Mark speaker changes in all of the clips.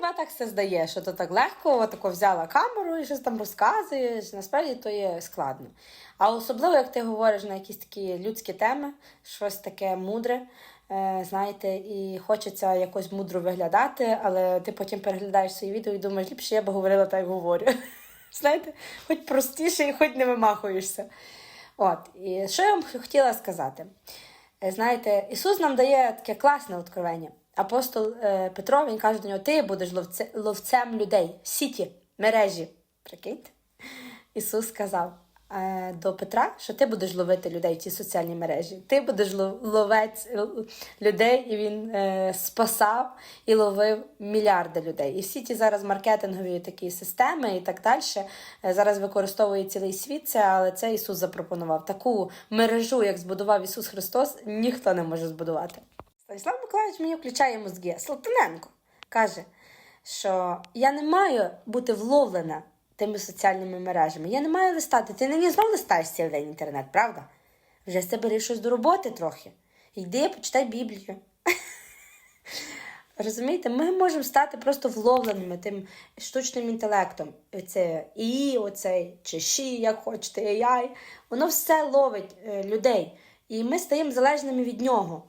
Speaker 1: тебе так все здає, що ти так легко тако взяла камеру і щось там розказуєш. Насправді то є складно. А особливо, як ти говориш на якісь такі людські теми, щось таке мудре, е, знаєте, і хочеться якось мудро виглядати, але ти потім переглядаєш свої відео і думаєш, ліпше я би говорила так, говорю. Знаєте, хоч простіше і хоч не вимахуєшся. От, і що я вам хотіла сказати? Е, Знаєте, Ісус нам дає таке класне откровення. Апостол е, Петро він каже до нього: ти будеш ловце, ловцем людей, сіті, мережі. Прикиньте? Ісус сказав е, до Петра, що ти будеш ловити людей в ті соціальні мережі. Ти будеш лов- ловець людей, і він е, спасав і ловив мільярди людей. І всі ті зараз маркетингові такі системи і так далі зараз використовує цілий світ це, але це Ісус запропонував. Таку мережу, як збудував Ісус Христос, ніхто не може збудувати. Станіслав Миколаївич мені включає мозги. Слотиненко каже, що я не маю бути вловлена тими соціальними мережами. Я не маю листати. Ти нині знов листаєш цілий день інтернет, правда? Вже це бери щось до роботи трохи. Йди, почитай Біблію. Розумієте, ми можемо стати просто вловленими тим штучним інтелектом. Це і оцей, чи ші, як хочете, AI. Воно все ловить е, людей. І ми стаємо залежними від нього.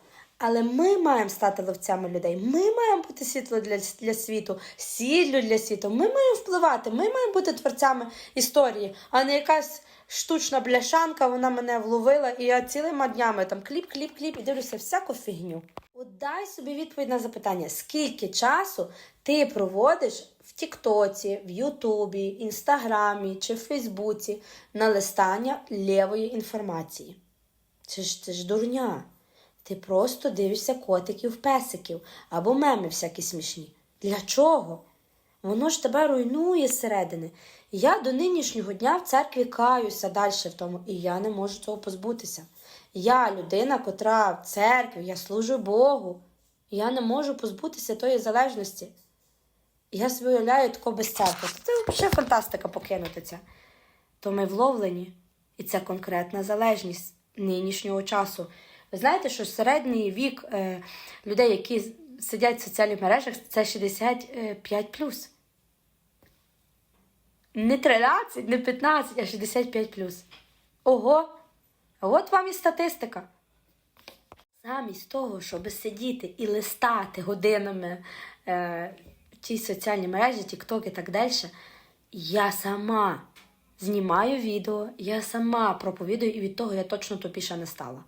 Speaker 1: Але ми маємо стати ловцями людей. Ми маємо бути світло для, для світу, сіллю для світу. Ми маємо впливати, ми маємо бути творцями історії, а не якась штучна бляшанка, вона мене вловила, і я цілими днями там кліп, кліп, кліп і дивлюся всяку фігню. От дай собі відповідь на запитання, скільки часу ти проводиш в Тіктоці, в Ютубі, Інстаграмі чи в Фейсбуці на листання лівої інформації. Це ж це ж дурня. Ти просто дивишся котиків, песиків або меми всякі смішні. Для чого? Воно ж тебе руйнує зсередини. Я до нинішнього дня в церкві каюся далі в тому, і я не можу цього позбутися. Я людина, котра в церкві, я служу Богу. Я не можу позбутися тої залежності. Я собі уявляю тако без церкви. Це взагалі фантастика покинути це. То ми вловлені, і це конкретна залежність нинішнього часу. Ви знаєте, що середній вік е, людей, які сидять в соціальних мережах, це 65 Не 13, не 15, а 65 Ого! От вам і статистика. Замість того, щоб сидіти і листати годинами е, в цій мережі, TikTok і так далі, я сама знімаю відео, я сама проповідую, і від того я точно тупіша не стала.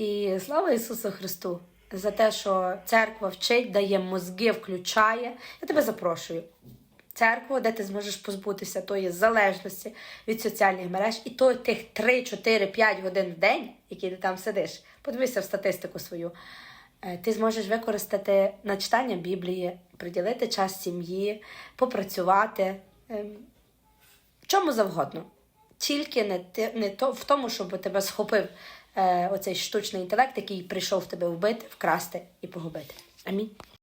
Speaker 1: І слава Ісусу Христу за те, що церква вчить, дає мозги, включає. Я тебе запрошую. Церкву, де ти зможеш позбутися тої залежності від соціальних мереж, і то тих 3, 4, 5 годин в день, які ти там сидиш. Подивися в статистику свою. Е, Ти зможеш використати на читання Біблії, приділити час сім'ї, попрацювати, ем, чому завгодно. Тільки не, не то, в тому, щоб тебе схопив оцей штучний інтелект, який прийшов тебе вбити, вкрасти і погубити. Амінь.